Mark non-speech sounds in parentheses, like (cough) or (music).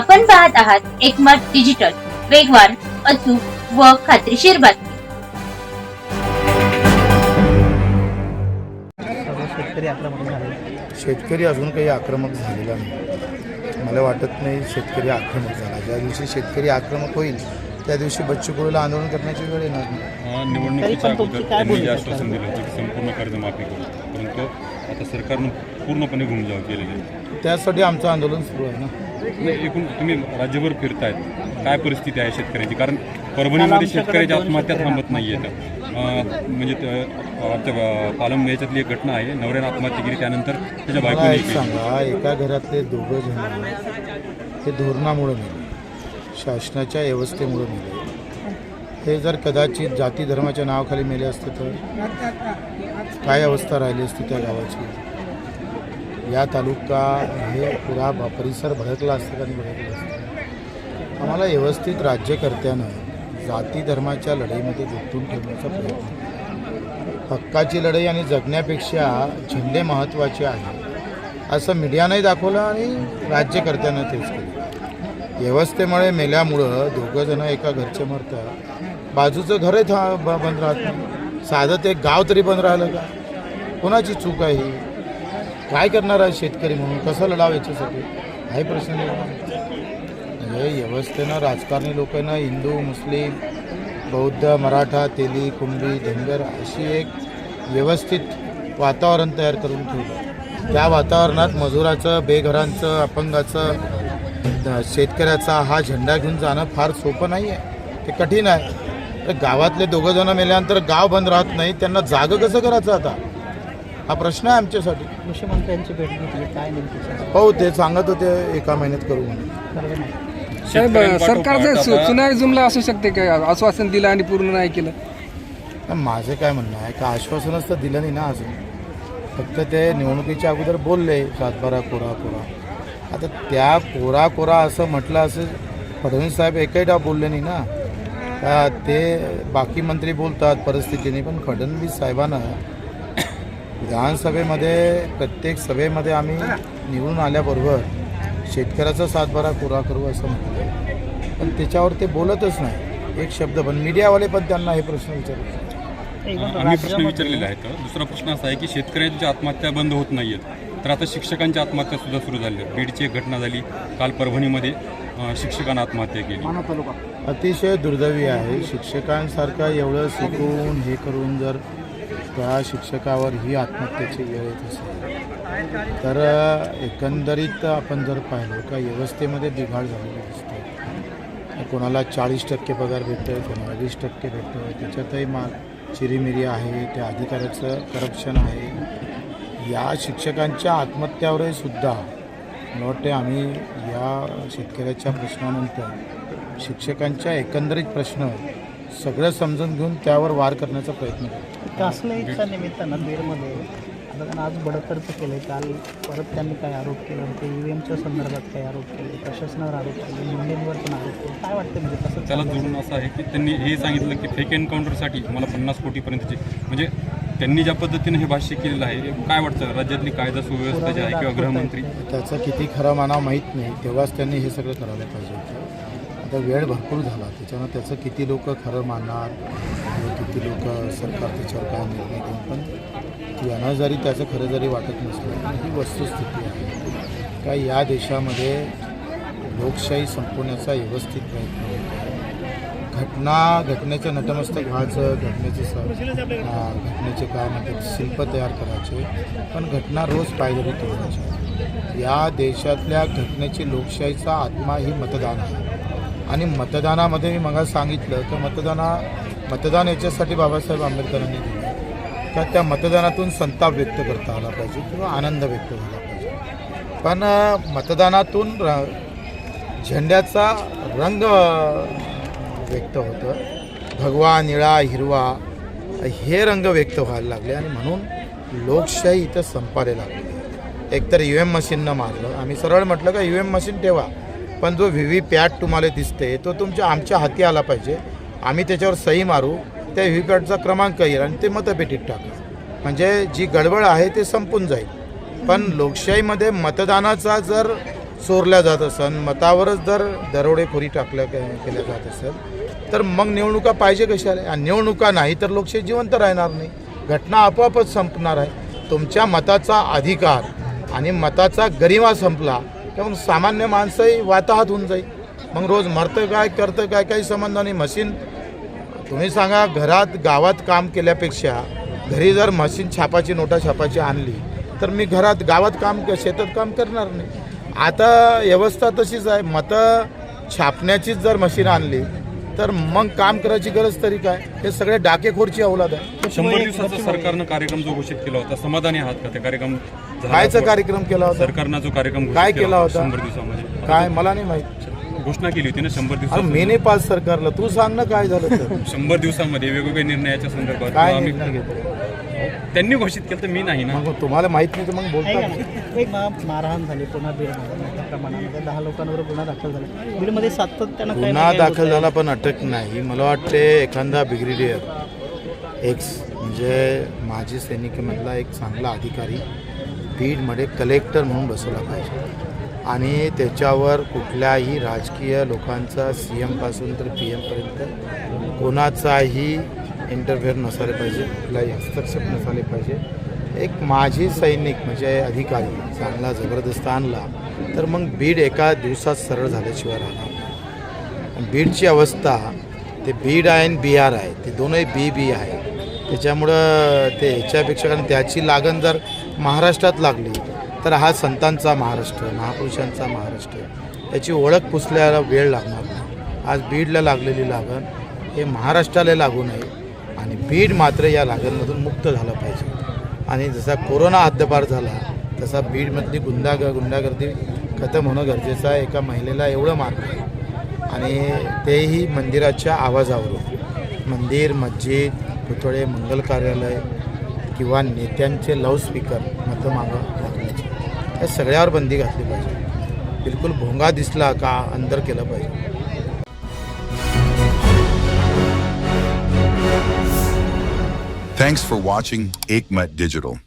आपण पाहत आहात एकमत डिजिटल वेगवान अचूक व खात्रीशीर बातमी. शेतकरी आक्रमक झाले. शेतकरी अजून काही आक्रमक झालेला नाही. मला वाटत नाही शेतकरी आक्रमक झाला. ज्या दिवशी शेतकरी आक्रमक होईल त्या दिवशी बच्चू कडूला आंदोलन करण्याची वेळ येणार नाही. अ, निवडणुकीच्या तरी पण तुमची अगोदर काय त्यांनी जे भूमिका आश्वासन दिलं. होतं की संपूर्ण कर्जमाफी करू परंतु आता सरकारनं पूर्णपणे केलेले त्यासाठी आमचं आंदोलन सुरू आहे ना. नाही, एकूण तुम्ही राज्यभर फिरतायत. काय परिस्थिती आहे शेतकऱ्यांची? कारण परभणीमध्ये शेतकऱ्याच्या आत्महत्या थांबत नाही आहेत म्हणजे त- आमच्या पालम याच्यातली एक घटना आहे. नवऱ्यानं आत्महत्या केली त्यानंतर त्याच्या बायकोने एक सांगा एका घरातले दोघं जण हे धोरणामुळे मेले शासनाच्या व्यवस्थेमुळे मेले हे जर कदाचित जाती धर्माच्या नावाखाली मेले असते तर? काय अवस्था राहिली असती त्या गावाची? या तालुका हे पुरा परिसर भडकला असतं आणि भडकला असतं. आम्हाला व्यवस्थित राज्यकर्त्यानं जाती धर्माच्या लढाईमध्ये गुंतून ठेवण्याचा प्रयत्न हक्काची लढाई आणि जगण्यापेक्षा झेंडे महत्त्वाचे आहे असं मीडियानंही दाखवलं आणि राज्यकर्त्यानं तेच केलं. व्यवस्थेमुळे मेल्यामुळं दोघं जण एका घरचे मरतात बाजूचं घरही था बंद राहत नाही. साधं ते गाव तरी बंद राहिलं का? कोणाची चूक आहे ही? काय करणार आहे शेतकरी म्हणून? कसं लढावं याच्यासाठी? हाही प्रश्न हे म्हणजे व्यवस्थेनं राजकारणी लोकांना हिंदू मुस्लिम बौद्ध मराठा तेली कुंभी धनगर अशी एक व्यवस्थित वातावरण तयार करून ठेवलं. त्या वातावरणात मजुराचं बेघरांचं अपंगाचं शेतकऱ्याचा हा झेंडा घेऊन जाणं फार सोपं नाही आहे ते कठीण आहे. तर गावातले दोघं जण मेल्यानंतर गाव बंद राहत नाही. त्यांना जागं कसं करायचं आता? हा प्रश्न आहे आमच्यासाठी. कृषी मंत्र्यांची भेट घेतली काय नेमकी? हो ते सांगत होते एका महिन्यात करू म्हणून. साहेब सरकारचं चुनावी जुमला असू शकते का? आश्वासन दिलं आणि पूर्ण नाही केलं. माझं काय म्हणणं आहे का आश्वासनच तर दिलं नाही ना अजून. फक्त ते निवडणुकीच्या अगोदर बोलले सातबारा कोरा कोरा. आता त्या कोरा कोरा असं म्हटलं असं फडणवीस साहेब एकही डाव बोलले नाही ना. का ते बाकी मंत्री बोलतात परिस्थितीने पण फडणवीस साहेबांना विधानसभेमध्ये प्रत्येक सभेमध्ये आम्ही निवडून आल्याबरोबर शेतकऱ्याचा सातबारा कोरा करू असं म्हटलं पण त्याच्यावर ते बोलतच नाही. एक शब्द पण. मीडियावाले पण त्यांना हे प्रश्न एकूण आम्ही प्रश्न विचारलेले आहेत. दुसरा प्रश्न असा आहे की शेतकऱ्यांच्या आत्महत्या बंद होत नाहीयेत तर आता शिक्षकांच्या आत्महत्या सुद्धा सुरू झाल्या आहेत बीडची एक घटना झाली. काल परभणीमध्ये शिक्षकानं आत्महत्या केली. अतिशय दुर्दैवी आहे. शिक्षकांसारखं एवढं शिकवून हे करून जर त्या शिक्षकावर ही आत्महत्येची वेळ येत असेल. तर एकंदरीत आपण जर पाहिलं का व्यवस्थेमध्ये बिघाड झालेली दिसतो कोणाला चाळीस टक्के पगार भेटतो आहे कोणाला वीस टक्के भेटतो आहे त्याच्यातही मा चिरीमिरी आहे त्या अधिकाऱ्याचं करप्शन आहे. या शिक्षकांच्या आत्महत्यावरही सुद्धा मला वाटते आम्ही या शेतकऱ्याच्या प्रश्नानंतर शिक्षकांच्या एकंदरीत प्रश्न सगळं समजून घेऊन त्यावर वार करण्याचा प्रयत्न करू कासलेच्या निमित्तानं बीडमध्ये आता आज बडतर्फ केलं काल परत त्यांनी काय आरोप केले होते ई व्ही एमच्या संदर्भात काय आरोप केले प्रशासनावर आरोप केले मुंडेंवर पण आरोप केले. काय वाटतं म्हणजे कसं त्याला? जोडून असं आहे की त्यांनी हे सांगितलं की फेक एन्काउंटरसाठी मला पन्नास कोटीपर्यंतची म्हणजे त्यांनी ज्या पद्धतीने हे भाष्य केलेलं आहे काय वाटतं? राज्यातली कायदा सुव्यवस्था जी आहे किंवा गृहमंत्री? त्याचं किती खरं मानावं माहीत नाही तेव्हाच त्यांनी हे सगळं करायला पाहिजे आता वेळ भरपूर झाला. त्याच्यानं त्याचं किती लोक खरं मानणार किती लोक सरकार त्याच्यावर काय निर्णय घेऊन पण यांना जरी त्याचं खरं जरी वाटत नसलं ही वस्तुस्थिती आहे. का या देशामध्ये लोकशाही संपवण्याचा व्यवस्थित प्रयत्न होतो घटना घटनेचं नटमस्तक व्हायचं घटनेचे स घटनेचे काय म्हणतात शिल्प तयार करायचे पण घटना रोज पायदरी तोडायची या देशातल्या घटनेची लोकशाहीचा आत्मा ही मतदान आहे. आणि मतदानामध्ये मी मग सांगितलं की मतदाना मतदान याच्यासाठी बाबासाहेब आंबेडकरांनी दिलं. का त्या मतदानातून संताप व्यक्त करता आला पाहिजे किंवा आनंद व्यक्त झाला पाहिजे. पण मतदानातून र झेंड्याचा रंग व्यक्त होतं भगवा निळा हिरवा हे रंग व्यक्त व्हायला लागले आणि म्हणून लोकशाही इथं संपायला लागली. एकतर यू एम मशीननं मारलं. आम्ही सरळ म्हटलं का यू एम मशीन ठेवा. पण जो व्ही व्ही पॅट तुम्हाला दिसते तो तुमच्या आमच्या हाती आला पाहिजे. आम्ही त्याच्यावर सही मारू त्या व्ही पॅटचा क्रमांक येईल आणि ते मतपेटीत टाकू. म्हणजे जी गडबड आहे ते संपून जाईल. पण लोकशाहीमध्ये मतदानाचा जर चोरल्या जात असेल मतावरच जर दरोडेखोरी टाकल्या केल्या जात असेल तर मग निवडणुका पाहिजे कशाला? आणि निवडणुका नाही तर लोकशाही जिवंत राहणार नाही. घटना आपोआपच संपणार आहे. तुमच्या मताचा अधिकार आणि मताचा गरिमा संपला मग सामान्य माणसंही वाताहत होऊन जाईल. मग रोज मरतं काय करतं काय काही संबंध नाही. मशीन तुम्ही सांगा घरात गावात काम केल्यापेक्षा घरी जर मशीन छापाची नोटा छापाची आणली तर मी घरात गावात काम शेतात काम करणार नाही. आता व्यवस्था तशीच आहे. मतं छापण्याचीच जर मशीन आणली तर मग काम करायची गरज तरी काय? हे सगळे डाकेखोरची अवलाद आहे. शंभर दिवसाचा सरकारनं कार्यक्रम जो घोषित केला होता समाधानी आहात का ते कार्यक्रम? कायचा कार्यक्रम केला होता? सरकारनं जो कार्यक्रम काय केला होता? शंभर दिवसामध्ये. काय? मला नाही माहीत. घोषणा केली होती ना शंभर अरे दिवसात मी नाही पास सरकारला. तू सांग ना काय झालं तर. (laughs) शंभर दिवसामध्ये वेगवेगळ्या निर्णयाच्या संदर्भात काय आम्ही- निर्णय घेतले? त्यांनी घोषित केलं तर मी नाही ना. मग तुम्हाला माहीत नाही तर मग बोलता. एक मा- मारहाण झाली पुन्हा बीडमध्ये मोठ्या प्रमाणामध्ये. दहा लोकांवर गुन्हा दाखल झाला. बीडमध्ये सातत्यानं काही गुन्हा काही दाखल होतंय. झाला पण अटक नाही. मला वाटते एखादा ब्रिगेडियर एक्स म्हणजे माजी सैनिकामधला एक चांगला अधिकारी बीडमध्ये कलेक्टर म्हणून बसवला पाहिजे. आणि त्याच्यावर कुठल्याही राजकीय लोकांचा सी एमपासून तर पी एमपर्यंत कोणाचाही इंटरफेअर नसायला पाहिजे कुठलाही हस्तक्षेप नसायला पाहिजे. एक माझी सैनिक म्हणजे अधिकारी चांगला जबरदस्त आणला तर मग बीड एका दिवसात सरळ झाल्याशिवाय राहणार बीडची अवस्था ते बीड आहे आणि बिहार आहे ते दोनही बी बी आहे. त्याच्यामुळं ते ह्याच्यापेक्षा कारण त्याची लागण जर महाराष्ट्रात लागली तर हा संतांचा महाराष्ट्र महापुरुषांचा महाराष्ट्र. याची ओळख पुसल्याला वेळ लागणार नाही. आज बीडला लागलेली लागण हे महाराष्ट्राला लागू नये आणि बीड मात्र या लागणमधून मुक्त झालं पाहिजे. आणि जसा कोरोना हद्दपार झाला तसा बीडमधली गुंडाग गुंडागर्दी खतम होणं गरजेचं आहे. एका महिलेला एवढं मारलं आणि तेही मंदिराच्या आवाजावरून. मंदिर मस्जिद पुतळे मंगल कार्यालय किंवा नेत्यांचे लाऊडस्पीकर मतं मागं लागण्याचे या सगळ्यावर बंदी घातली पाहिजे. बिलकुल भोंगा दिसला का अंदर केलं पाहिजे. Thanks for watching Aikmat Digital.